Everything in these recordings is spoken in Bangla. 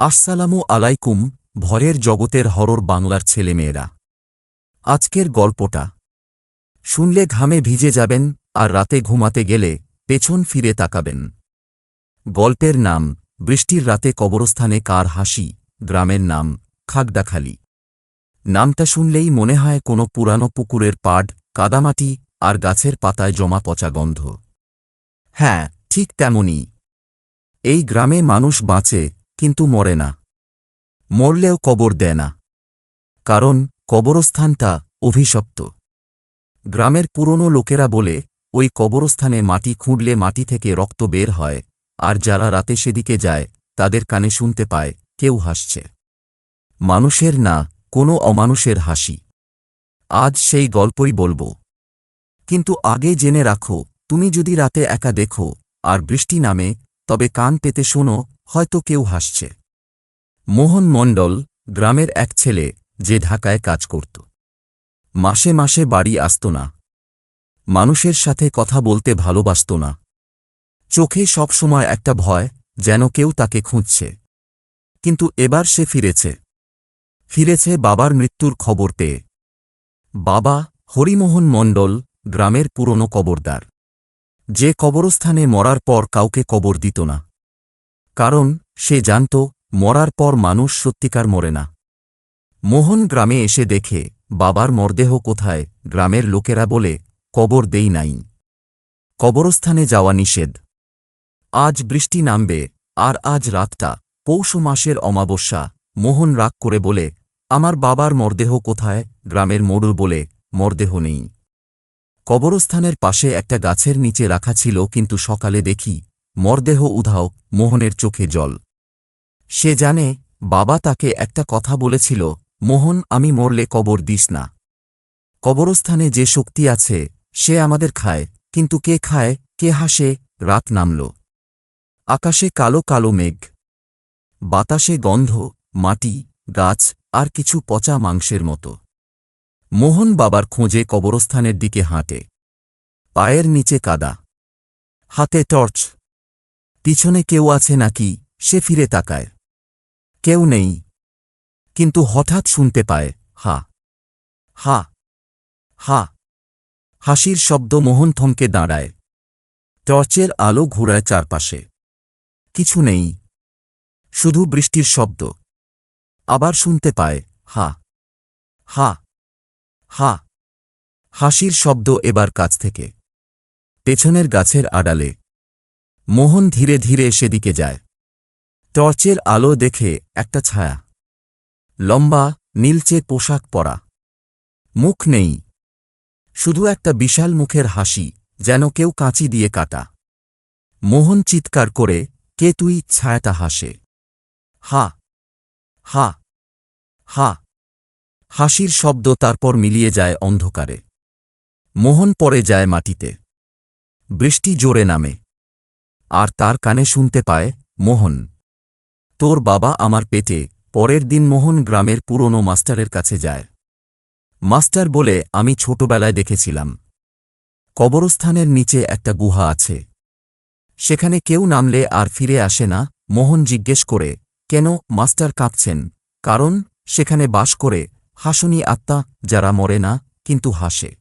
আসসালামু আলাইকুম, ভরের জগতের হরর বাংলার ছেলেমেয়েরা। আজকের গল্পটা। শুনলে ঘামে ভিজে যাবেন, আর রাতে ঘুমাতে গেলে পেছন ফিরে তাকাবেন। গল্পের নাম, বৃষ্টির রাতে কবরস্থানে কার হাসি, গ্রামের নাম খাগদাখালি নামটা শুনলেই মনে হয় কোনো পুরানো পুকুরের পাড়, কাদামাটি, আর গাছের পাতায় জমা পচা গন্ধ। হ্যাঁ ঠিক তেমনই। এই গ্রামে মানুষ বাঁচে কিন্তু মরে না। মরলেও কবর দেয় না। কারণ কবরস্থানটা অভিশপ্ত। গ্রামের পুরনো লোকেরা বলে, ওই কবরস্থানে মাটি খুঁড়লে মাটি থেকে রক্ত বের হয়, আর যারা রাতে সেদিকে যায়, তাদের কানে শুনতে পায়, কেউ হাসছে। মানুষের না, কোনো অমানুষের হাসি। আজ সেই গল্পই বলব। কিন্তু আগে জেনে রাখো, তুমি যদি রাতে একা দেখো, আর বৃষ্টি নামে, তবে কান পেতে শোনো হয়তো কেউ হাসছে। মোহন মণ্ডল গ্রামের এক ছেলে যে ঢাকায় কাজ করত। মাসে মাসে বাড়ি আসত না। মানুষের সাথে কথা বলতে ভালোবাসত না। চোখে সবসময় একটা ভয় যেন কেউ তাকে খুঁজছে। কিন্তু এবার সে ফিরেছে। ফিরেছে বাবার মৃত্যুর খবর পেয়ে। বাবা হরিমোহন মণ্ডল গ্রামের পুরনো কবরদার। যে কবরস্থানে মরার পর কাউকে কবর দিত না। কারণ সে জানত, মরার পর মানুষ সত্যিকার মরে না। মোহন গ্রামে এসে দেখে, বাবার মরদেহ কোথায়, গ্রামের লোকেরা বলে, কবর দেই নাই। কবরস্থানে যাওয়া নিষেধ। আজ বৃষ্টি নামবে, আর আজ রাতটা, পৌষ মাসের অমাবস্যা, মোহন রাগ করে বলে, আমার বাবার মরদেহ কোথায়, গ্রামের মোড়ল বলে, মরদেহ নেই। কবরস্থানের পাশে একটা গাছের নিচে রাখা ছিল, কিন্তু সকালে দেখি মরদেহ উধাও মোহনের চোখে জল। সে জানে, বাবা তাকে একটা কথা বলেছিল, মোহন, আমি মরলে কবর দিস না। কবরস্থানে যে শক্তি আছে, সে আমাদের খায়, কিন্তু কে খায়, কে হাসে, রাত নামল। আকাশে কালো কালো মেঘ। বাতাসে গন্ধ, মাটি, গাছ, আর কিছু পচা মাংসের মতো। মোহন বাবার খোঁজে কবরস্থানের দিকে হাঁটে। পায়ের নিচে কাদা। হাতে টর্চ। পিছনে কেউ আছে নাকি? সে ফিরে তাকায়। কেউ নেই। কিন্তু হঠাৎ শুনতে পায়, হা। হা। হা। হাসির শব্দ মোহন থমকে দাঁড়ায়। টর্চের আলো ঘুরায় চারপাশে। কিছু নেই। শুধু বৃষ্টির শব্দ। আবার শুনতে পায়, হা। হা। হা। হাসির শব্দ এবার কাছ থেকে। পেছনের গাছের আড়ালে। মোহন ধীরে ধীরে সেদিকে যায়। টর্চের আলো দেখে একটা ছায়া। লম্বা, নীলচে পোশাক পরা। মুখ নেই। শুধু একটা বিশাল মুখের হাসি, যেন কেউ কাঁচি দিয়ে কাটা। মোহন চিৎকার করে, কে তুই? ছায়াটা হাসে। হা। হা। হা। হাসির শব্দ তারপর মিলিয়ে যায় অন্ধকারে। মোহন পড়ে যায় মাটিতে। বৃষ্টি জোরে নামে। আর তার কানে শুনতে পায়, মোহন। তোর বাবা আমার পেটে, পরের দিন মোহন গ্রামের পুরনো মাস্টারের কাছে যায়। মাস্টার বলে, আমি ছোটবেলায় দেখেছিলাম। কবরস্থানের নিচে একটা গুহা আছে। সেখানে কেউ নামলে আর ফিরে আসে না। মোহন জিজ্ঞেস করে, কেন মাস্টার কাঁপছেন? কারণ সেখানে বাস করে হাসনি আত্মা, যারা মরে না, কিন্তু হাসে।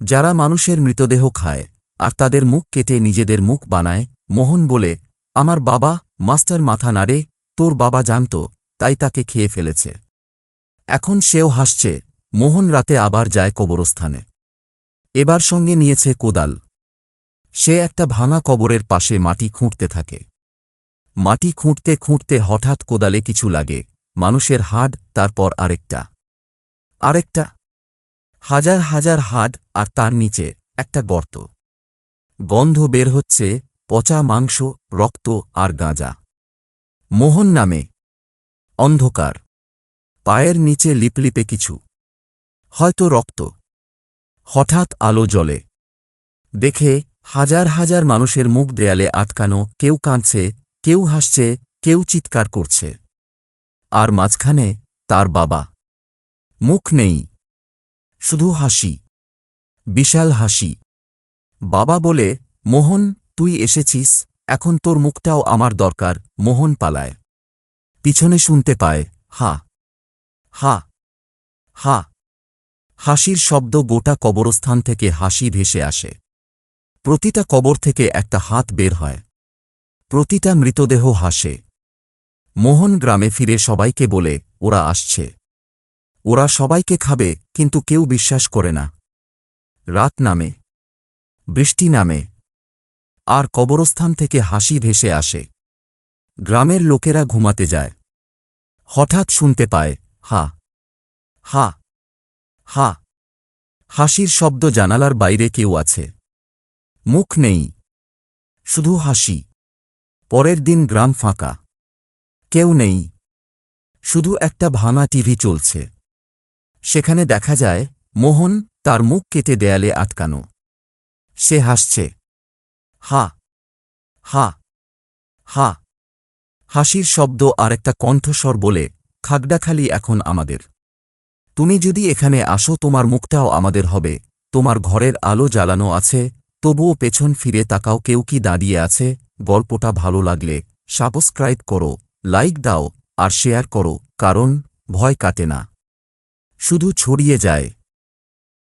যারা মানুষের মৃতদেহ খায় আর তাদের মুখ কেটে নিজেদের মুখ বানায়, মোহন বলে, আমার বাবা মাস্টার মাথা নাড়ে, তোর বাবা জানত, তাই তাকে খেয়ে ফেলেছে। এখন সেও হাসছে, মোহন রাতে আবার যায় কবরস্থানে। এবার সঙ্গে নিয়েছে কোদাল। সে একটা ভাঙা কবরের পাশে মাটি খুঁটতে থাকে। মাটি খুঁটতে খুঁটতে হঠাৎ কোদালে কিছু লাগে, মানুষের হাড়, তারপর আরেকটা। আরেকটা। হাজার হাজার হাড়, আর তার নিচে একটা গর্ত। গন্ধ বের হচ্ছে পচা মাংস, রক্ত আর গাঁজা। মোহন নামে। অন্ধকার। পায়ের নিচে লিপলিপে কিছু। হয়তো রক্ত। হঠাৎ আলো জ্বলে। দেখে হাজার হাজার মানুষের মুখ দেয়ালে আটকানো, কেউ কাঁদছে, কেউ হাসছে, কেউ চিৎকার করছে। আর মাঝখানে তার বাবা। মুখ নেই। শুধু হাসি। বিশাল হাসি। বাবা বলে, মোহন, তুই এসেছিস, এখন তোর মুখটাও আমার দরকার, মোহন পালায়। পিছনে শুনতে পায়, হা হা হা। হাসির শব্দ গোটা কবরস্থান থেকে হাসি ভেসে আসে। প্রতিটা কবর থেকে একটা হাত বের হয়। প্রতিটা মৃতদেহ হাসে। মোহন গ্রামে ফিরে সবাইকে বলে, ওরা আসছে। ওরা সবাইকে খাবে, কিন্তু কেউ বিশ্বাস করে না। রাত নামে। বৃষ্টি নামে। আর কবরস্থান থেকে হাসি ভেসে আসে। গ্রামের লোকেরা ঘুমাতে যায়। হঠাৎ শুনতে পায়, হা হা হা। হাসির শব্দ জানালার বাইরে কেউ আছে। মুখ নেই। শুধু হাসি। পরের দিন গ্রাম ফাঁকা। কেউ নেই। শুধু একটা ভাঙা টিভি চলছে। সেখানে দেখা যায়, মোহন, তার মুখ কেটে দেয়ালে আটকানো। সে হাসছে। হা হা হা। হাসির শব্দ আর একটা কণ্ঠস্বর বলে, খাগড়াখালি এখন আমাদের। তুমি যদি এখানে আসো, তোমার মুখটাও আমাদের হবে। তোমার ঘরের আলো জ্বালানো আছে, তবুও পেছন ফিরে তাকাও, কেউ কি দাঁড়িয়ে আছে? গল্পটা ভালো লাগলে সাবস্ক্রাইব করো, লাইক দাও, আর শেয়ার করো, কারণ ভয় কাটে না। শুধু ছড়িয়ে যায়।